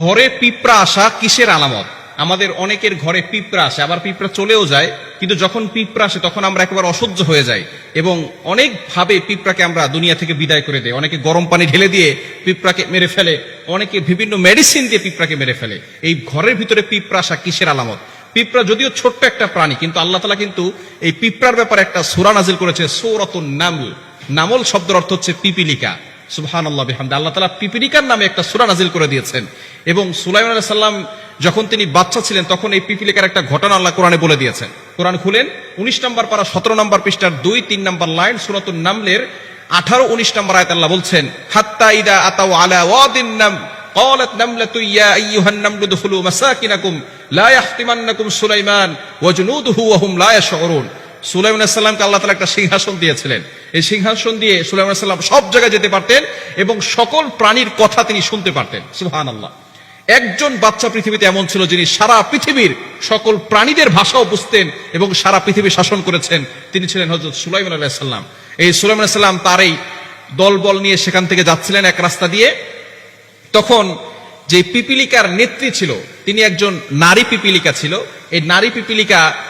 ঘরে পিঁপড়া আসা কিসের আলামত? আমাদের অনেকের ঘরে পিঁপড়া আসে, আবার পিঁপড়া চলেও যায়, কিন্তু যখন পিঁপড়া আসে তখন আমরা একেবারে অসহ্য হয়ে যাই এবং অনেক ভাবে পিঁপড়াকে আমরা দুনিয়া থেকে বিদায় করে দেয় অনেকে গরম পানি ঢেলে দিয়ে পিঁপড়াকে মেরে ফেলে, অনেকে বিভিন্ন মেডিসিন দিয়ে পিঁপড়াকে মেরে ফেলে। এই ঘরের ভিতরে পিঁপড়া আসা কিসের আলামত? পিঁপড়া যদিও ছোট্ট একটা প্রাণী, কিন্তু আল্লাহ তালা কিন্তু এই পিঁপড়ার ব্যাপারে একটা সুরা নাজিল করেছে, সৌরতুন নামল। নামল শব্দের অর্থ হচ্ছে পিপিলিকা। সুবহান আল্লাহ বিহামদে আল্লাহ তালা পিপিলিকার নামে একটা সুরা নাজিল করে দিয়েছেন এবং সুলাইমান আলাইহিস সাল্লাম যখন তিনি বাচ্চা ছিলেন তখন এই পিপিলিকার একটা ঘটনা আল্লাহ কোরআনে বলে দিয়েছেন কোরআন খুলেন উনিশ নম্বর পারা সতেরো নম্বর পৃষ্ঠার দুই তিন নম্বর লাইন সুরাতুন নামলের আঠারো উনিশ নম্বর আয়াত আল্লাহ বলছেন হাত্তা ইদা আতাও আলা ওয়াদিন নাম قالت نملة يا أيها النمل ادخلوا مساكنكم لا يحطمنكم سليمان وجنوده وهم لا يشعرون সুলাইমান সাল্লামকে আল্লাহ তালা একটা সিংহাসন দিয়েছিলেন। এই সিংহাসন দিয়ে সুলাইমান সাল্লাম সব জায়গায় যেতে পারতেন এবং সকল প্রাণীর কথা তিনি শুনতে পারতেন। সুহান আল্লাহ একজন বাচ্চা পৃথিবীতে এমন ছিল যিনি সারা পৃথিবীর সকল প্রাণীদের ভাষাও বুঝতেন এবং সারা পৃথিবী শাসন করেছেন। তিনি ছিলেন হজরত সুলাইমান আলাইসাল্লাম এই সুলাইমান সাল্লাম তার এই দলবল নিয়ে সেখান থেকে যাচ্ছিলেন এক রাস্তা দিয়ে। তখন যে পিপিলিকার নেত্রী ছিল, তিনি একজন নারী পিপিলিকা ছিল। এই নারী পিপিলিকা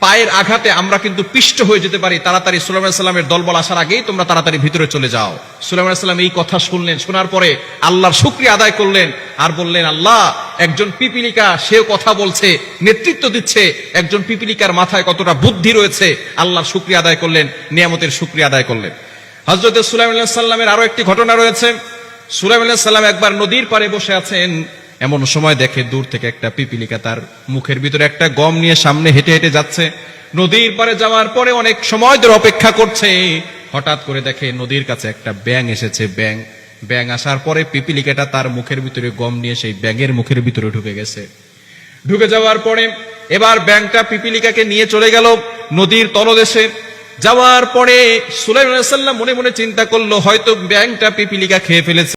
পায়ের আঘাতে আমরা কিন্তু পিষ্ট হয়ে যেতে পারি। তাড়াতাড়ি সাল্লামের দলবল আসার আগেই তোমরা তাড়াতাড়ি ভিতরে চলে যাও। সাল্লাম এই কথা শুনলেন। শোনার পরে আল্লাহর শুক্রিয়া আদায় করলেন আর বললেন, আল্লাহ, একজন পিপিলিকা, সেও কথা বলছে, নেতৃত্ব দিচ্ছে। একজন পিপিলিকার মাথায় কতটা বুদ্ধি রয়েছে, আল্লাহর শুক্রিয়া আদায় করলেন, নিয়ামতের শুক্রিয়া আদায় করলেন। হজরত সুলাইমান সাল্লামের আরও একটি ঘটনা রয়েছে। সুলাইমান সাল্লাম একবার নদীর পাড়ে বসে আছেন। এমন সময় দেখে দূর থেকে একটা পিপিলিকা তার মুখের ভিতরে একটা গম নিয়ে সামনে হেঁটে হেঁটে যাচ্ছে। নদীর পাড়ে যাওয়ার পরে অনেক সময় ধরে অপেক্ষা করছে। হঠাৎ করে দেখে নদীর কাছে একটা ব্যাং এসেছে ব্যাং ব্যাং আসার পরে পিপিলিকাটা তার মুখের ভিতরে গম নিয়ে সেই ব্যাঙের মুখের ভিতরে ঢুকে গেছে। ঢুকে যাওয়ার পরে এবার ব্যাংকটা পিপিলিকাকে নিয়ে চলে গেল নদীর তলদেশে। যাওয়ার পরে সাল্লাম মনে মনে চিন্তা করল, হয়তো ব্যাংকটা পিপিলিকা খেয়ে ফেলেছে।